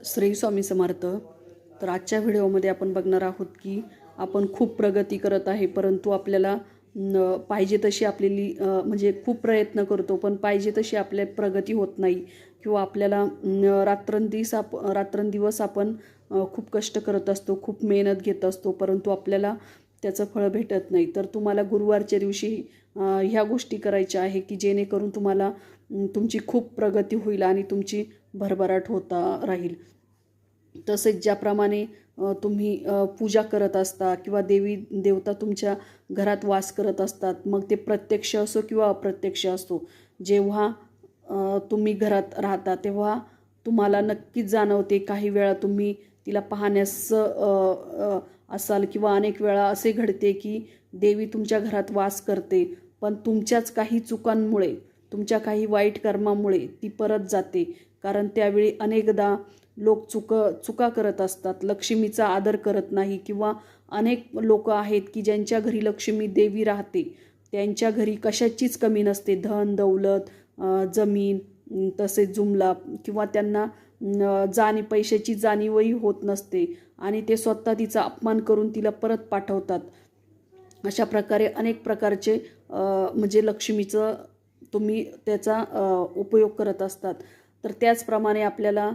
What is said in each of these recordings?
श्री स्वामी समर्थ तर आजच्या व्हिडिओमध्ये आपण बघणार आहोत की आपण खूप प्रगती करत आहे परंतु आपल्याला पाहिजे तशी आपलेली म्हणजे खूप प्रयत्न करतो पण पाहिजे तशी आपल्या प्रगती होत नाही किंवा आपल्याला रात्रंदिवस आप रात्रंदिवस आपण खूप कष्ट करत असतो खूप मेहनत घेत असतो परंतु आपल्याला त्याचं फळ भेटत नाही. तर तुम्हाला गुरुवारच्या दिवशी ह्या गोष्टी करायच्या आहे की जेणेकरून तुम्हाला तुमची खूप प्रगती होईल आणि तुमची भरभराट होता राहील. तसेच ज्याप्रमाणे तुम्ही पूजा करत असता किंवा देवी देवता तुमच्या घरात वास करत असतात मग ते प्रत्यक्ष असो किंवा अप्रत्यक्ष असो जेव्हा तुम्ही घरात राहता तेव्हा तुम्हाला नक्कीच जाणवते काही वेळा तुम्ही तिला पाहण्यास असाल किंवा अनेक वेळा असे घडते की देवी तुमच्या घरात वास करते पण तुमच्याच काही चुकांमुळे तुमच्या काही वाईट कर्मामुळे ती परत जाते. कारण त्यावेळी अनेकदा लोक चुक चुका करत असतात. लक्ष्मीचा आदर करत नाही किंवा अनेक लोक आहेत की ज्यांच्या घरी लक्ष्मी देवी राहते. त्यांच्या घरी कशाचीच कमी नसते. धन दौलत जमीन तसेच जुमला किंवा त्यांना जाणी पैशाची जाणीवही होत नसते. आणि ते स्वतः तिचा अपमान करून तिला परत पाठवतात. अशा प्रकारे अनेक प्रकारचे म्हणजे लक्ष्मीचं तुम्ही त्याचा उपयोग करत असतात. तर त्याचप्रमाणे आपल्याला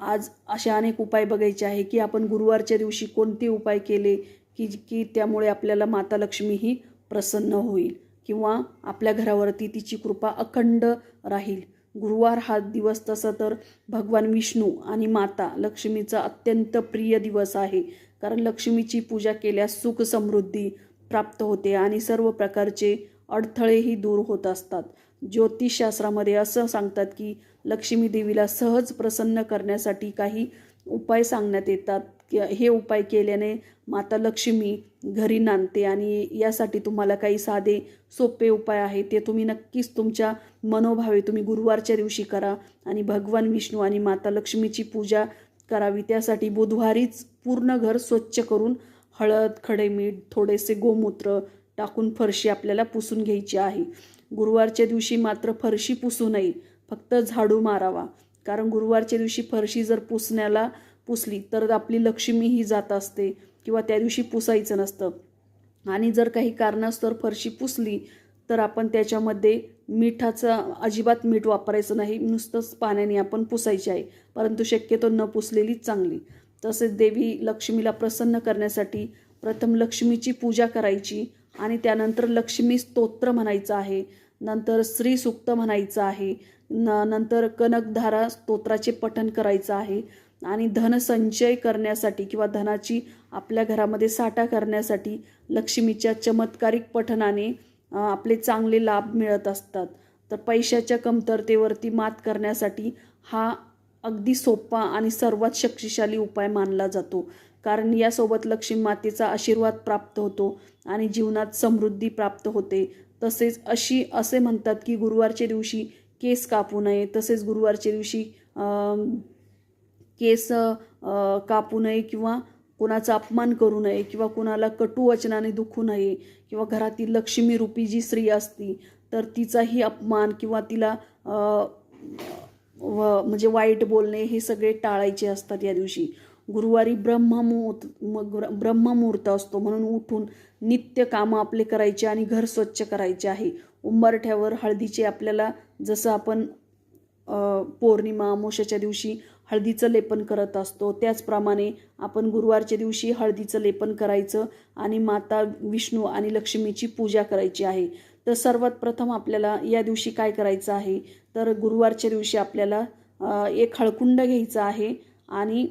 आज असे अनेक उपाय बघायचे आहे की आपण गुरुवारच्या दिवशी कोणते उपाय केले की की त्यामुळे आपल्याला माता लक्ष्मी ही प्रसन्न होईल किंवा आपल्या घरावरती तिची कृपा अखंड राहील. गुरुवार हा दिवस तसा तर भगवान विष्णू आणि माता लक्ष्मीचा अत्यंत प्रिय दिवस आहे. कारण लक्ष्मीची पूजा केल्यास सुख समृद्धी प्राप्त होते आणि सर्व प्रकारचे अडथळेही दूर होत असतात. ज्योतिषशास्त्रामध्ये असं सांगतात की लक्ष्मी देवीला सहज प्रसन्न करण्यासाठी काही उपाय सांगण्यात येतात. की हे उपाय केल्याने माता लक्ष्मी घरी नांदते आणि यासाठी तुम्हाला काही साधे सोपे उपाय आहे ते तुम्ही नक्कीच तुमच्या मनोभावे तुम्ही गुरुवारच्या दिवशी करा आणि भगवान विष्णू आणि माता लक्ष्मीची पूजा करावी. त्यासाठी बुधवारीच पूर्ण घर स्वच्छ करून हळद खडे मीठ थोडेसे गोमूत्र टाकून फरशी आपल्याला पुसून घ्यायची आहे. गुरुवारच्या दिवशी मात्र फरशी पुसू नये. फक्त झाडू मारावा. कारण गुरुवारच्या दिवशी फरशी जर पुसण्याला पुसली तर आपली लक्ष्मी ही जात असते किंवा त्या दिवशी पुसायचं नसतं. आणि जर काही कारणास्तव फरशी पुसली तर आपण त्याच्यामध्ये मिठाचं अजिबात मीठ वापरायचं नाही. नुसतंच पाण्याने आपण पुसायचे आहे. परंतु शक्यतो न पुसलेलीच चांगली. तसेच देवी लक्ष्मीला प्रसन्न करण्यासाठी प्रथम लक्ष्मीची पूजा करायची. आणि त्यानंतर लक्ष्मी स्तोत्र म्हणायचं आहे. नंतर श्री सुक्त म्हणायचं आहे. न नंतर कनकधारा स्तोत्राचे पठण करायचं आहे. आणि धनसंचय करण्यासाठी किंवा धनाची आपल्या घरामध्ये साठा करण्यासाठी लक्ष्मीच्या चमत्कारिक पठणाने आपले चांगले लाभ मिळत असतात. तर पैशाच्या कमतरतेवरती मात करण्यासाठी हा अगदी सोपा आणि सर्वात शक्तिशाली उपाय मानला जातो. कारण यासोबत लक्ष्मी मातेचा आशीर्वाद प्राप्त होतो आणि जीवनात समृद्धी प्राप्त होते. तसेच अशी असे म्हणतात की गुरुवारच्या दिवशी केस कापू नये. तसेच गुरुवारच्या दिवशी केस कापू नये किंवा कोणाचा अपमान करू नये किंवा कोणाला कटू वचनाने दुखू नये किंवा घरातील लक्ष्मीरूपी जी स्त्री असती तर तिचाही अपमान किंवा तिला व म्हणजे वाईट बोलणे हे सगळे टाळायचे असतात या दिवशी. गुरुवारी ब्रह्ममुहूर्त मग ब्रह्ममुहूर्त असतो. म्हणून उठून नित्य कामं आपले करायचे आणि घर स्वच्छ करायचे आहे. उंबरठ्यावर हळदीचे आपल्याला जसं आपण पौर्णिमा अमोशाच्या दिवशी हळदीचं लेपन करत असतो त्याचप्रमाणे आपण गुरुवारच्या दिवशी हळदीचं लेपन करायचं आणि माता विष्णू आणि लक्ष्मीची पूजा करायची आहे. तर सर्वात प्रथम आपल्याला या दिवशी काय करायचं आहे? तर गुरुवारच्या दिवशी आपल्याला एक हळकुंड घ्यायचं आहे आणि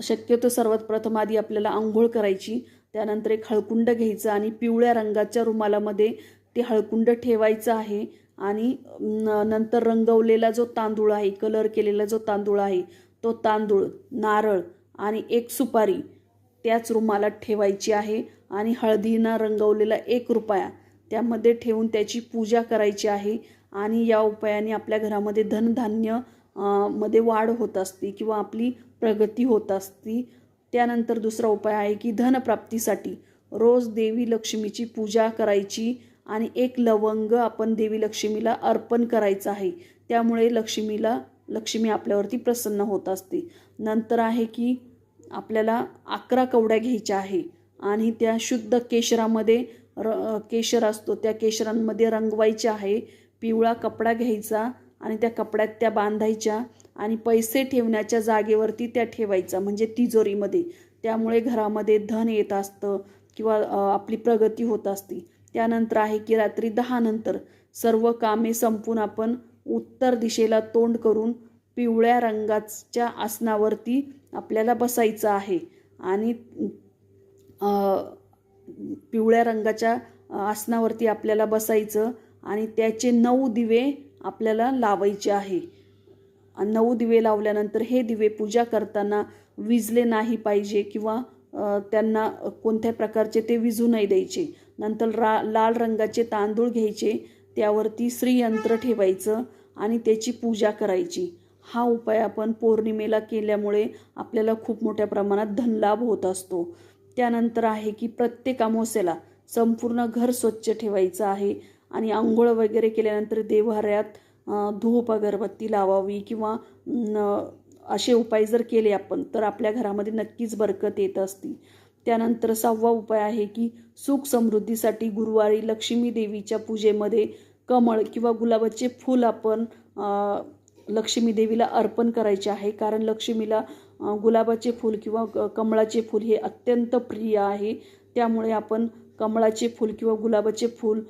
शक्यतो सर्वात प्रथम आधी आपल्याला आंघोळ करायची त्यानंतर एक हळकुंड घ्यायचं आणि पिवळ्या रंगाच्या रुमालामध्ये ते हळकुंड ठेवायचं आहे आणि न- नंतर रंगवलेला जो तांदूळ आहे कलर केलेला जो तांदूळ आहे तो तांदूळ नारळ आणि एक सुपारी त्याच रुमालात ठेवायची आहे आणि हळदीनं रंगवलेला एक रुपया त्यामध्ये ठेवून त्याची पूजा करायची आहे आणि या उपायाने आपल्या घरामध्ये धनधान्य मध्ये वाढ होत असते किंवा आपली प्रगती होत असती त्यानंतर दुसरा उपाय आहे की धनप्राप्तीसाठी रोज देवी लक्ष्मीची पूजा करायची आणि एक लवंग आपण देवी लक्ष्मीला अर्पण करायचं आहे. त्यामुळे लक्ष्मीला लक्ष्मी आपल्यावरती प्रसन्न होत असते. नंतर आहे की आपल्याला अकरा कवड्या घ्यायच्या आहे आणि त्या शुद्ध केशरामध्ये र केशर असतो. त्या केशरांमध्ये रंगवायचे आहे. पिवळा कपडा घ्यायचा आणि त्या कपड्यात त्या बांधायच्या आणि पैसे ठेवण्याच्या जागेवरती त्या ठेवायचा म्हणजे तिजोरीमध्ये. त्यामुळे घरामध्ये धन येत असतं किंवा आपली प्रगती होत असते. त्यानंतर आहे की रात्री दहानंतर सर्व कामे संपून आपण उत्तर दिशेला तोंड करून पिवळ्या रंगाच्या आसनावरती आपल्याला बसायचं आहे. आणि पिवळ्या रंगाच्या आसनावरती आपल्याला बसायचं आणि त्याचे नऊ दिवे आपल्याला लावायचे आहे. नऊ दिवे लावल्यानंतर हे दिवे पूजा करताना विजले नाही पाहिजे किंवा त्यांना कोणत्या प्रकारचे ते विजू नाही द्यायचे. नंतर रा लाल रंगाचे तांदूळ घ्यायचे त्यावरती श्रीयंत्र ठेवायचं आणि त्याची पूजा करायची. हा उपाय आपण पौर्णिमेला केल्यामुळे आपल्याला खूप मोठ्या प्रमाणात धनलाभ होत असतो. त्यानंतर आहे की प्रत्येक अमावस्येला संपूर्ण घर स्वच्छ ठेवायचं आहे. आणि आंघोळ वगैरे केल्यानंतर देव्हाऱ्यात धूप अगरबत्ती लावावी किंवा असे उपाय जर केले आपण तर आपल्या घरामध्ये नक्कीच बरकत येत असती. त्यानंतर सहावा उपाय आहे की सुख समृद्धीसाठी गुरुवारी लक्ष्मी देवीच्या पूजेमध्ये कमळ किंवा गुलाबाचे फूल आपण लक्ष्मी देवीला अर्पण करायचे आहे. कारण लक्ष्मीला गुलाबाचे फूल किंवा कमळाचे फूल हे अत्यंत प्रिय आहे. त्यामुळे आपण कमळाचे फूल किंवा गुलाबाचे फूल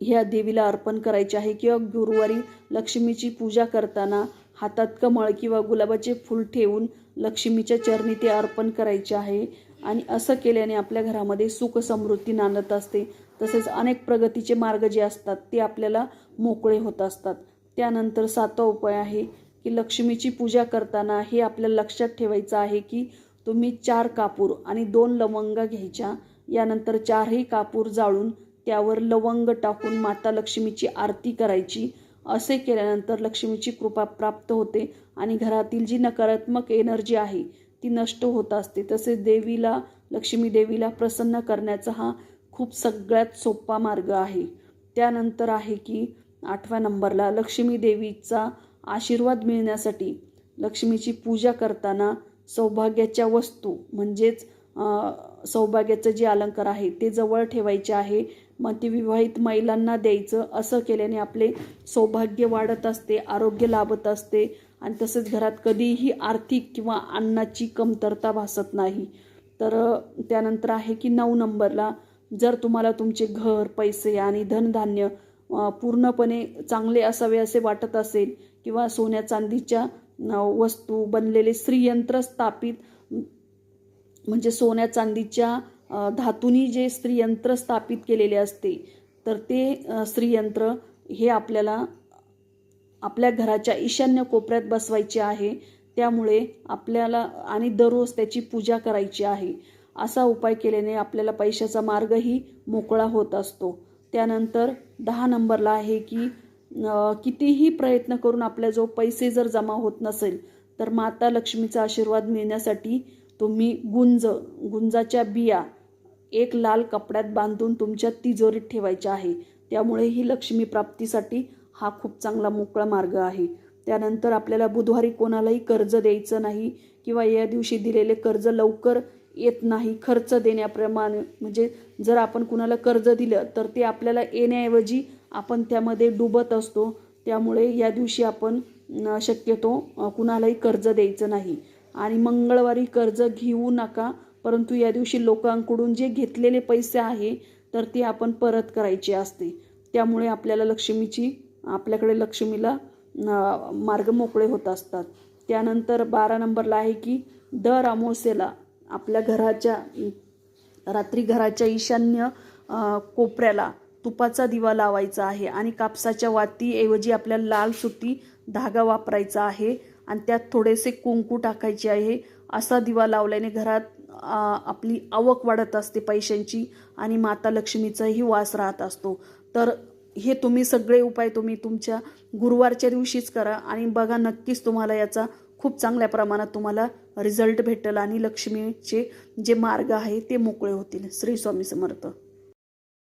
ह्या देवीला अर्पण करायचे आहे किंवा गुरुवारी लक्ष्मीची पूजा करताना हातात कमळ किंवा गुलाबाचे फूल ठेवून लक्ष्मीच्या चरणी ते अर्पण करायचे आहे. आणि असं केल्याने आपल्या घरामध्ये सुख समृद्धी नांदत असते. तसेच अनेक प्रगतीचे मार्ग जे असतात ते आपल्याला मोकळे होत असतात. त्यानंतर सातवा उपाय आहे की लक्ष्मीची पूजा करताना हे आपल्याला लक्षात ठेवायचं आहे की तुम्ही चार कापूर आणि दोन लवंगा घ्यायच्या. यानंतर चारही कापूर जाळून त्यावर लवंग टाकून माता लक्ष्मीची आरती करायची. असे केल्यानंतर लक्ष्मीची कृपा प्राप्त होते आणि घरातील जी नकारात्मक एनर्जी आहे ती नष्ट होत असते. तसेच देवीला लक्ष्मी देवीला प्रसन्न करण्याचा हा खूप सगळ्यात सोपा मार्ग आहे. त्यानंतर आहे की आठव्या नंबरला लक्ष्मी देवीचा आशीर्वाद मिळण्यासाठी लक्ष्मीची पूजा करताना सौभाग्याच्या वस्तू म्हणजेच सौभाग्याचं जे अलंकार आहे ते जवळ ठेवायचे आहे. मग ते विवाहित महिलांना द्यायचं असं केल्याने आपले सौभाग्य वाढत असते आरोग्य लाभत असते. आणि तसेच घरात कधीही आर्थिक किंवा अन्नाची कमतरता भासत नाही. तर त्यानंतर आहे की नऊ नंबरला जर तुम्हाला तुमचे घर पैसे आणि धनधान्य पूर्णपणे चांगले असावे असे वाटत असेल किंवा सोन्या चांदीच्या वस्तू बनलेले श्रीयंत्र स्थापित म्हणजे सोन्या चांदीच्या धातूनी जे स्त्रीयंत्र स्थापित केलेले असते तर ते स्त्रीयंत्र हे आपल्याला आपल्या घराच्या ईशान्य कोपऱ्यात बसवायचे आहे. त्यामुळे आपल्याला आणि दररोज त्याची पूजा करायची आहे. असा उपाय केल्याने आपल्याला पैशाचा मार्गही मोकळा होत असतो. त्यानंतर दहा नंबरला आहे की कितीही प्रयत्न करून आपल्या जो पैसे जर जमा होत नसेल तर माता लक्ष्मीचा आशीर्वाद मिळण्यासाठी तुम्ही गुंज गुंजाच्या बिया एक लाल कपड्यात बांधून तुमच्या तिजोरीत ठेवायच्या आहे. त्यामुळे ही लक्ष्मी प्राप्तीसाठी हा खूप चांगला मोकळा मार्ग आहे. त्यानंतर आपल्याला बुधवारी कोणालाही कर्ज द्यायचं नाही किंवा या दिवशी दिलेले कर्ज लवकर येत नाही खर्च देण्याप्रमाणे. म्हणजे जर आपण कुणाला कर्ज दिलं तर ते आपल्याला येण्याऐवजी आपण त्यामध्ये डुबत असतो. त्यामुळे या दिवशी आपण शक्यतो कुणालाही कर्ज द्यायचं नाही. आणि मंगळवारी कर्ज घेऊ नका. परंतु या दिवशी लोकांकडून जे घेतलेले पैसे आहे तर ते आपण परत करायचे असते. त्यामुळे आपल्याला लक्ष्मीची आपल्याकडे लक्ष्मीला मार्ग मोकळे होत असतात. त्यानंतर बारा नंबरला आहे की दर अमावस्येला आपल्या घराच्या रात्री घराच्या ईशान्य कोपऱ्याला तुपाचा दिवा लावायचा आहे आणि कापसाच्या वातीऐवजी आपल्याला लाल सुती धागा वापरायचा आहे आणि त्यात थोडेसे कुंकू टाकायचे आहे. असा दिवा लावल्याने घरात आपली आवक वाढत असते पैशांची आणि माता लक्ष्मीचाही वास राहत असतो. तर हे तुम्ही सगळे उपाय तुम्ही तुमच्या गुरुवारच्या दिवशीच करा आणि बघा नक्कीच तुम्हाला याचा खूप चांगल्या प्रमाणात तुम्हाला रिझल्ट भेटेल आणि लक्ष्मीचे जे मार्ग आहे ते मोकळे होतील. श्री स्वामी समर्थ.